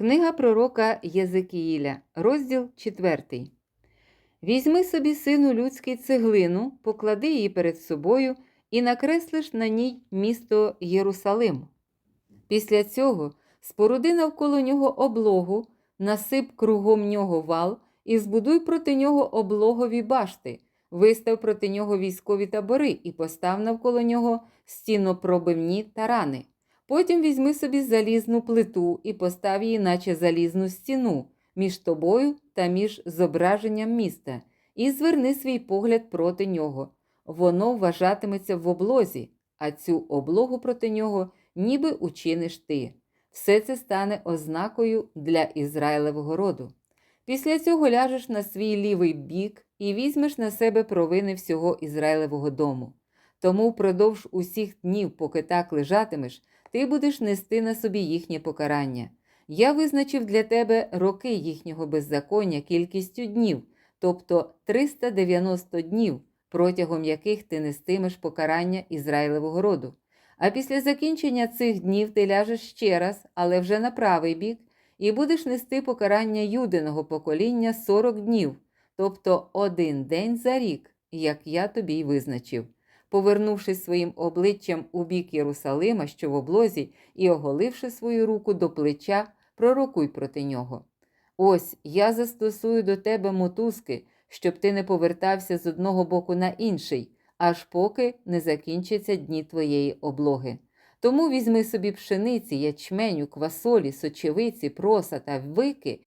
Книга пророка Єзекіїля, розділ 4. Візьми собі, сину людський, цеглину, поклади її перед собою і накреслиш на ній місто Єрусалим. Після цього споруди навколо нього облогу, насип кругом нього вал і збудуй проти нього облогові башти, вистав проти нього військові табори і постав навколо нього стінопробивні тарани. Потім візьми собі залізну плиту і постав її, наче залізну стіну, між тобою та між зображенням міста, і зверни свій погляд проти нього. Воно вважатиметься в облозі, а цю облогу проти нього ніби учиниш ти. Все це стане ознакою для Ізраїлевого роду. Після цього ляжеш на свій лівий бік і візьмеш на себе провини всього Ізраїлевого дому. Тому впродовж усіх днів, поки так лежатимеш, ти будеш нести на собі їхнє покарання. Я визначив для тебе роки їхнього беззаконня кількістю днів, тобто 390 днів, протягом яких ти нестимеш покарання Ізраїлевого роду. А після закінчення цих днів ти ляжеш ще раз, але вже на правий бік, і будеш нести покарання юдиного покоління 40 днів, тобто один день за рік, як я тобі й визначив. Повернувшись своїм обличчям у бік Єрусалима, що в облозі, і оголивши свою руку до плеча, пророкуй проти нього. Ось я застосую до тебе мотузки, щоб ти не повертався з одного боку на інший, аж поки не закінчаться дні твоєї облоги. Тому візьми собі пшениці, ячменю, квасолі, сочевиці, проса та вики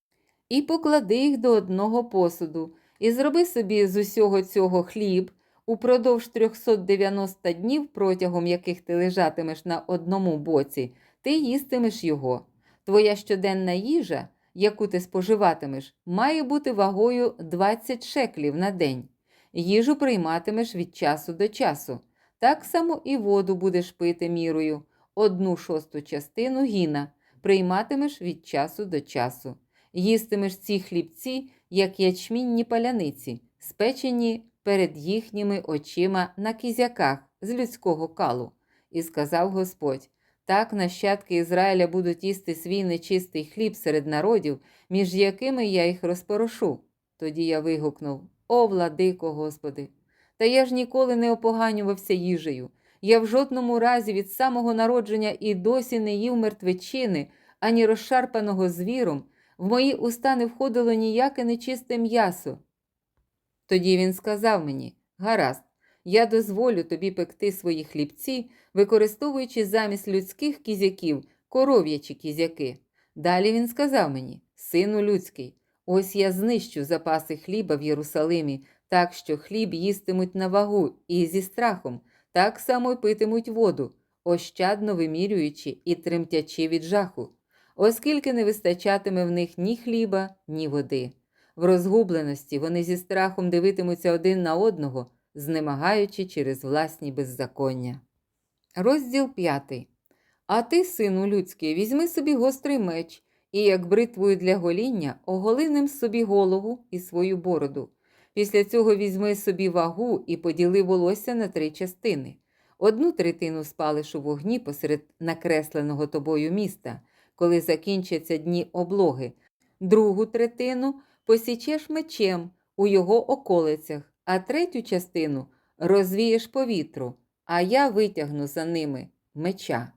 і поклади їх до одного посуду, і зроби собі з усього цього хліб. Упродовж 390 днів, протягом яких ти лежатимеш на одному боці, ти їстимеш його. Твоя щоденна їжа, яку ти споживатимеш, має бути вагою 20 шеклів на день. Їжу прийматимеш від часу до часу. Так само і воду будеш пити мірою, одну шосту частину гіна прийматимеш від часу до часу. Їстимеш ці хлібці, як ячмінні паляниці, спечені перед їхніми очима на кізяках з людського калу. І сказав Господь: так нащадки Ізраїля будуть їсти свій нечистий хліб серед народів, між якими я їх розпорошу. Тоді я вигукнув: О, владико, Господи! Та я ж ніколи не опоганювався їжею. Я в жодному разі від самого народження і досі не їв мертвечини, ані розшарпаного звіром, в мої уста не входило ніяке нечисте м'ясо. Тоді він сказав мені: Гаразд, я дозволю тобі пекти свої хлібці, використовуючи замість людських кізяків коров'ячі кізяки. Далі він сказав мені: Сину людський, ось я знищу запаси хліба в Єрусалимі, так що хліб їстимуть на вагу і зі страхом, так само й питимуть воду, ощадно вимірюючи і тремтячи від жаху, оскільки не вистачатиме в них ні хліба, ні води. В розгубленості вони зі страхом дивитимуться один на одного, знемагаючи через власні беззаконня. Розділ 5. А ти, сину людський, візьми собі гострий меч, і, як бритвою для гоління, оголи ним собі голову і свою бороду. Після цього візьми собі вагу і поділи волосся на три частини. Одну третину спалиш у вогні посеред накресленого тобою міста, коли закінчаться дні облоги, другу третину посічеш мечем у його околицях, а третю частину розвієш повітру, а я витягну за ними меча.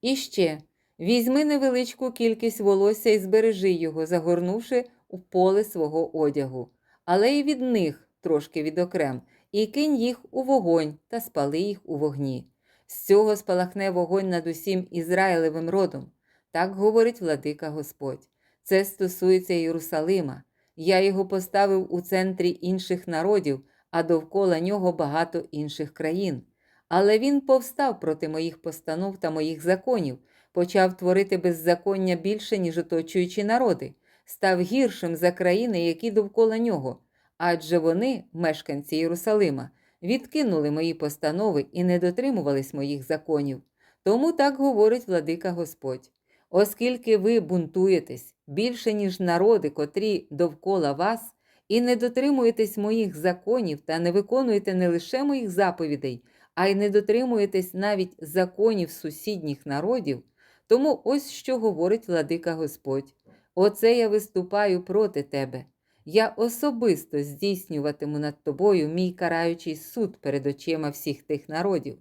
І ще візьми невеличку кількість волосся і збережи його, загорнувши у поле свого одягу, але й від них трошки відокрем, і кинь їх у вогонь та спали їх у вогні. З цього спалахне вогонь над усім Ізраїлевим родом. Так говорить владика Господь. Це стосується Єрусалима. Я його поставив у центрі інших народів, а довкола нього багато інших країн. Але він повстав проти моїх постанов та моїх законів, почав творити беззаконня більше, ніж оточуючі народи, став гіршим за країни, які довкола нього. Адже вони, мешканці Єрусалима, відкинули мої постанови і не дотримувались моїх законів. Тому так говорить владика Господь. Оскільки ви бунтуєтесь більше, ніж народи, котрі довкола вас, і не дотримуєтесь моїх законів та не виконуєте не лише моїх заповідей, а й не дотримуєтесь навіть законів сусідніх народів, тому ось що говорить владика Господь. Оце я виступаю проти тебе. Я особисто здійснюватиму над тобою мій караючий суд перед очима всіх тих народів.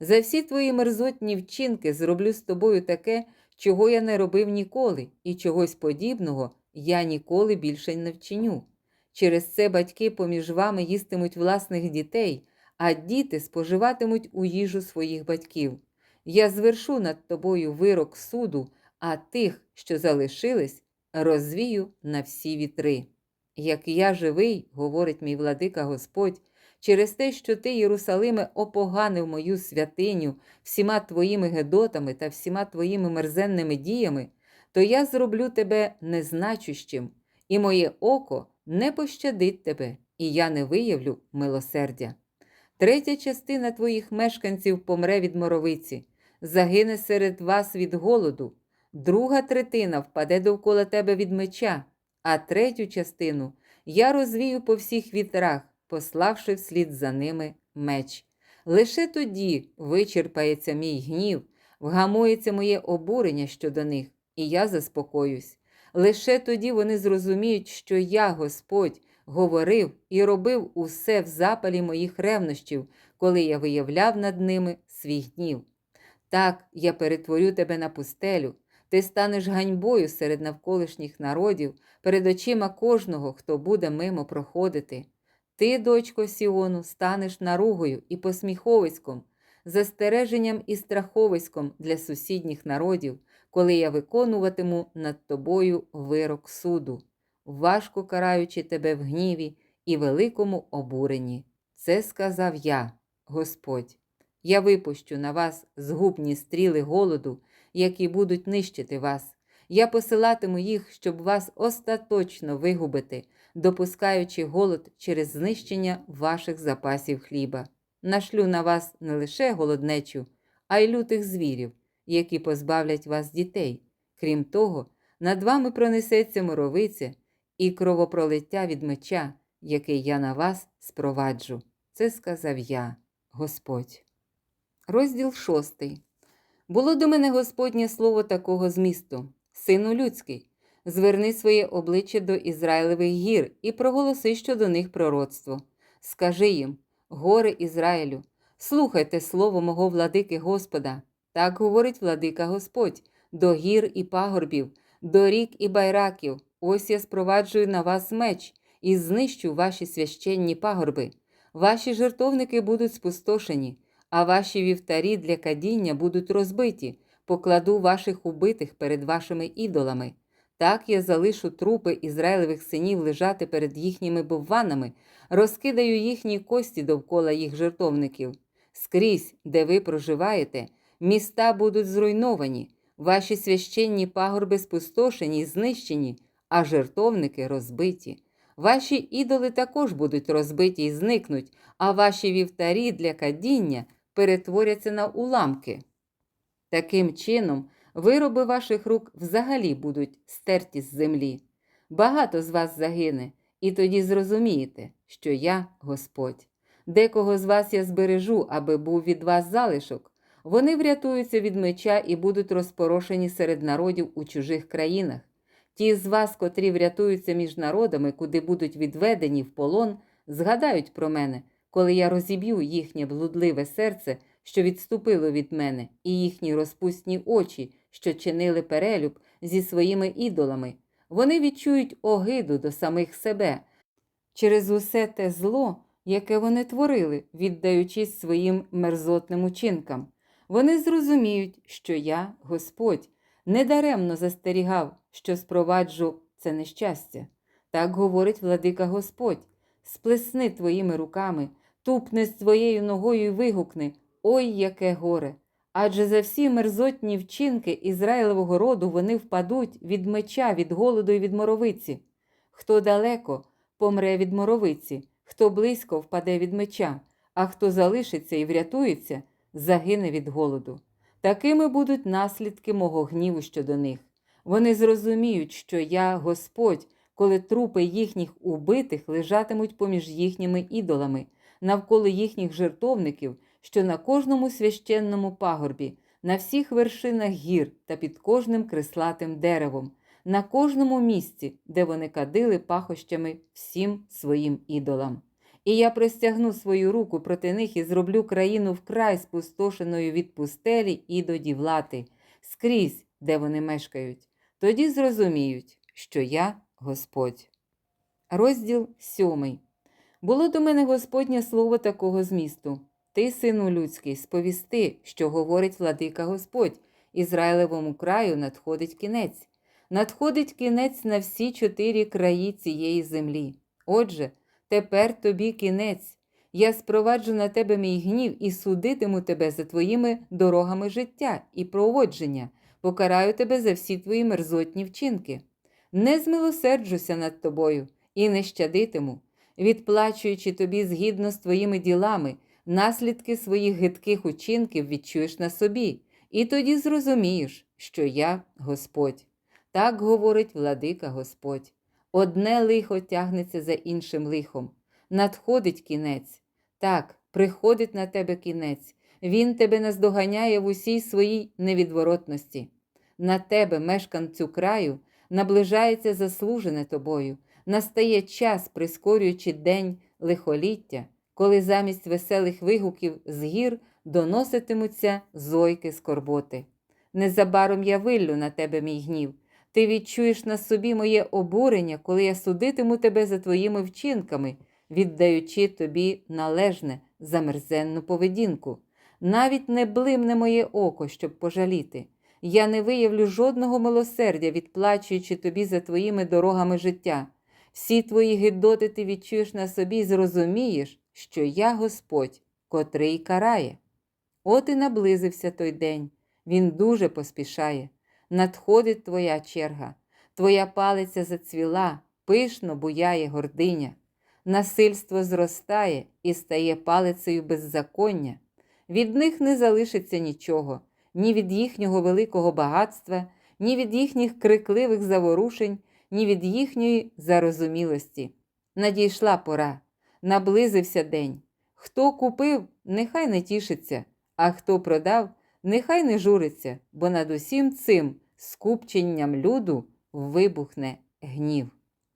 За всі твої мерзотні вчинки зроблю з тобою таке, чого я не робив ніколи, і чогось подібного я ніколи більше не вчиню. Через це батьки поміж вами їстимуть власних дітей, а діти споживатимуть у їжу своїх батьків. Я звершу над тобою вирок суду, а тих, що залишились, розвію на всі вітри. Як я живий, говорить мій владика Господь, через те, що ти, Єрусалиме, опоганив мою святиню всіма твоїми гедотами та всіма твоїми мерзенними діями, то я зроблю тебе незначущим, і моє око не пощадить тебе, і я не виявлю милосердя. Третя частина твоїх мешканців помре від моровиці, загине серед вас від голоду, друга третина впаде довкола тебе від меча, а третю частину я розвію по всіх вітрах, пославши вслід за ними меч. Лише тоді вичерпається мій гнів, вгамується моє обурення щодо них, і я заспокоюсь. Лише тоді вони зрозуміють, що я, Господь, говорив і робив усе в запалі моїх ревнощів, коли я виявляв над ними свій гнів. Так я перетворю тебе на пустелю, ти станеш ганьбою серед навколишніх народів, перед очима кожного, хто буде мимо проходити. Ти, дочко Сіону, станеш наругою і посміховиськом, застереженням і страховиськом для сусідніх народів, коли я виконуватиму над тобою вирок суду, важко караючи тебе в гніві і великому обуренні. Це сказав я, Господь. Я випущу на вас згубні стріли голоду, які будуть нищити вас. Я посилатиму їх, щоб вас остаточно вигубити, допускаючи голод через знищення ваших запасів хліба. Нашлю на вас не лише голоднечу, а й лютих звірів, які позбавлять вас дітей. Крім того, над вами пронесеться моровиця і кровопролиття від меча, який я на вас спроваджу. Це сказав я, Господь. Розділ шостий. Було до мене Господнє слово такого змісту: Сину людський, зверни своє обличчя до Ізраїлевих гір і проголоси щодо них пророцтво. Скажи їм, гори Ізраїлю, слухайте слово мого владики Господа. Так говорить владика Господь, до гір і пагорбів, до рік і байраків. Ось я спроваджую на вас меч і знищу ваші священні пагорби. Ваші жертовники будуть спустошені а ваші вівтарі для кадіння будуть розбиті, покладу ваших убитих перед вашими ідолами. Так я залишу трупи Ізраїлевих синів лежати перед їхніми бовванами, розкидаю їхні кості довкола їх жертовників. Скрізь, де ви проживаєте, міста будуть зруйновані, ваші священні пагорби спустошені й знищені, а жертовники розбиті. Ваші ідоли також будуть розбиті і зникнуть, а ваші вівтарі для кадіння перетворяться на уламки. Таким чином, вироби ваших рук взагалі будуть стерті з землі. Багато з вас загине, і тоді зрозумієте, що я Господь. Декого з вас я збережу, аби був від вас залишок. Вони врятуються від меча і будуть розпорошені серед народів у чужих країнах. Ті з вас, котрі врятуються між народами, куди будуть відведені в полон, згадають про мене, коли я розіб'ю їхнє блудливе серце, що відступило від мене, і їхні розпусні очі, що чинили перелюб зі своїми ідолами, вони відчують огиду до самих себе через усе те зло, яке вони творили, віддаючись своїм мерзотним учинкам. Вони зрозуміють, що я, Господь, недаремно застерігав, що спроваджу це нещастя. Так говорить владика Господь. Сплесни твоїми руками, тупни з твоєю ногою і вигукни Ой, яке горе! Адже за всі мерзотні вчинки Ізраїлевого роду вони впадуть від меча, від голоду і від моровиці. Хто далеко, помре від моровиці, хто близько впаде від меча, а хто залишиться і врятується, загине від голоду. Такими будуть наслідки мого гніву щодо них. Вони зрозуміють, що я Господь, коли трупи їхніх убитих лежатимуть поміж їхніми ідолами навколо їхніх жертовників, що на кожному священному пагорбі, на всіх вершинах гір та під кожним креслатим деревом, на кожному місці, де вони кадили пахощами всім своїм ідолам. І я простягну свою руку проти них і зроблю країну вкрай спустошеною від пустелі і до дівлати, скрізь, де вони мешкають. Тоді зрозуміють, що я Господь. Розділ сьомий. Було до мене Господнє слово такого змісту. Ти, сину людський, сповісти, що говорить владика Господь, Ізраїлевому краю надходить кінець. Надходить кінець на всі чотири краї цієї землі. Отже, тепер тобі кінець. Я спроваджу на тебе мій гнів і судитиму тебе за твоїми дорогами життя і проводження, покараю тебе за всі твої мерзотні вчинки. Не змилосерджуся над тобою і не щадитиму, відплачуючи тобі згідно з твоїми ділами, наслідки своїх гидких учинків відчуєш на собі, і тоді зрозумієш, що я Господь. Так говорить владика Господь. Одне лихо тягнеться за іншим лихом. Надходить кінець. Так, приходить на тебе кінець. Він тебе наздоганяє в усій своїй невідворотності. На тебе, мешканцю краю, наближається заслужене тобою. Настає час, прискорюючи день лихоліття, коли замість веселих вигуків з гір доноситимуться зойки скорботи. Незабаром я виллю на тебе мій гнів. Ти відчуєш на собі моє обурення, коли я судитиму тебе за твоїми вчинками, віддаючи тобі належне за мерзенну поведінку. Навіть не блимне моє око, щоб пожаліти. Я не виявлю жодного милосердя, відплачуючи тобі за твоїми дорогами життя. Всі твої гидоти ти відчуєш на собі і зрозумієш, що я Господь, котрий карає. От і наблизився той день. Він дуже поспішає. Надходить твоя черга, твоя палиця зацвіла, пишно буяє гординя. Насильство зростає і стає палицею беззаконня. Від них не залишиться нічого, ні від їхнього великого багатства, ні від їхніх крикливих заворушень, ні від їхньої зарозумілості. Надійшла пора, наблизився день. Хто купив, нехай не тішиться, а хто продав, нехай не журиться, бо над усім цим скупченням люду вибухне гнів.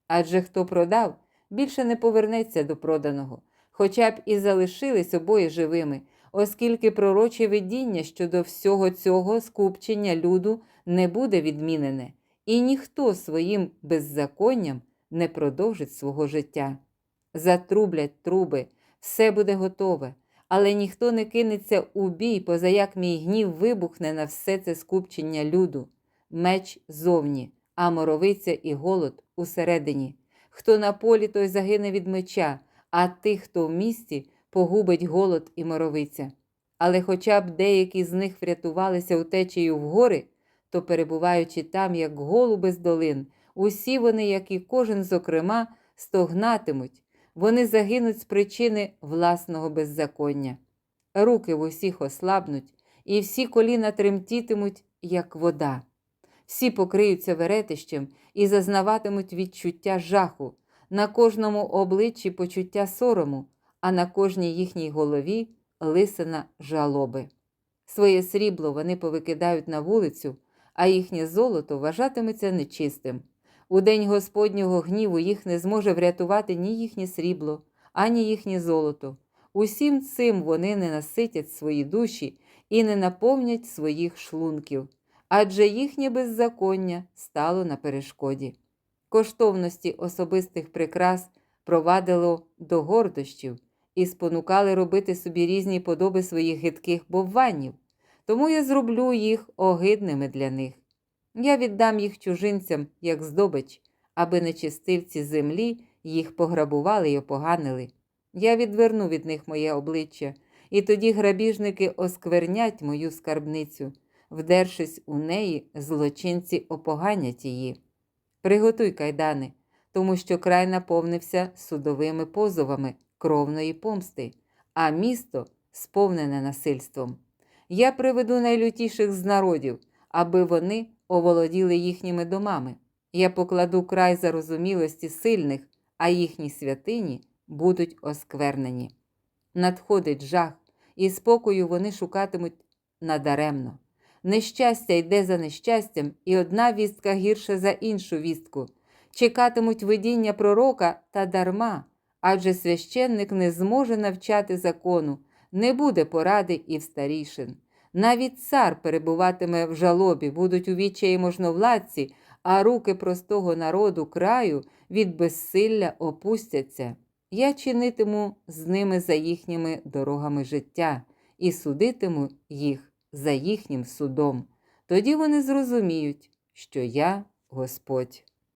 Адже хто продав, більше не повернеться до проданого, хоча б і залишились обоє живими, оскільки пророче видіння щодо всього цього скупчення люду не буде відмінене, і ніхто своїм беззаконням не продовжить свого життя. Затрублять труби, все буде готове, але ніхто не кинеться у бій, поза як мій гнів вибухне на все це скупчення люду, меч зовні, а моровиця і голод усередині. Хто на полі, той загине від меча, а тих, хто в місті, погубить голод і моровиця. Але хоча б деякі з них врятувалися утечею в гори, то, перебуваючи там, як голуби з долин, усі вони, як і кожен, зокрема, стогнатимуть, вони загинуть з причини власного беззаконня. Руки в усіх ослабнуть, і всі коліна тремтітимуть, як вода. Всі покриються веретищем і зазнаватимуть відчуття жаху, на кожному обличчі почуття сорому, а на кожній їхній голові лисина жалоби. Своє срібло вони повикидають на вулицю, а їхнє золото вважатиметься нечистим. У день Господнього гніву їх не зможе врятувати ні їхнє срібло, ані їхнє золото. Усім цим вони не наситять свої душі і не наповнять своїх шлунків, адже їхнє беззаконня стало на перешкоді. Коштовності особистих прикрас провадило до гордощів і спонукали робити собі різні подоби своїх гидких бовванів, тому я зроблю їх огидними для них. Я віддам їх чужинцям, як здобич, аби нечистивці землі їх пограбували й опоганили. Я відверну від них моє обличчя, і тоді грабіжники осквернять мою скарбницю, вдершись у неї, злочинці опоганять її. Приготуй кайдани, тому що край наповнився судовими позовами кровної помсти, а місто сповнене насильством. Я приведу найлютіших з народів, аби вони оволоділи їхніми домами. Я покладу край зарозумілості сильних, а їхні святині будуть осквернені. Надходить жах, і спокою вони шукатимуть надаремно. Нещастя йде за нещастям, і одна вістка гірша за іншу вістку. Чекатимуть видіння пророка та дарма, адже священник не зможе навчати закону, не буде поради і в старішин. Навіть цар перебуватиме в жалобі, будуть у відчаї можновладці, а руки простого народу краю від безсилля опустяться. Я чинитиму з ними за їхніми дорогами життя і судитиму їх за їхнім судом. Тоді вони зрозуміють, що я Господь.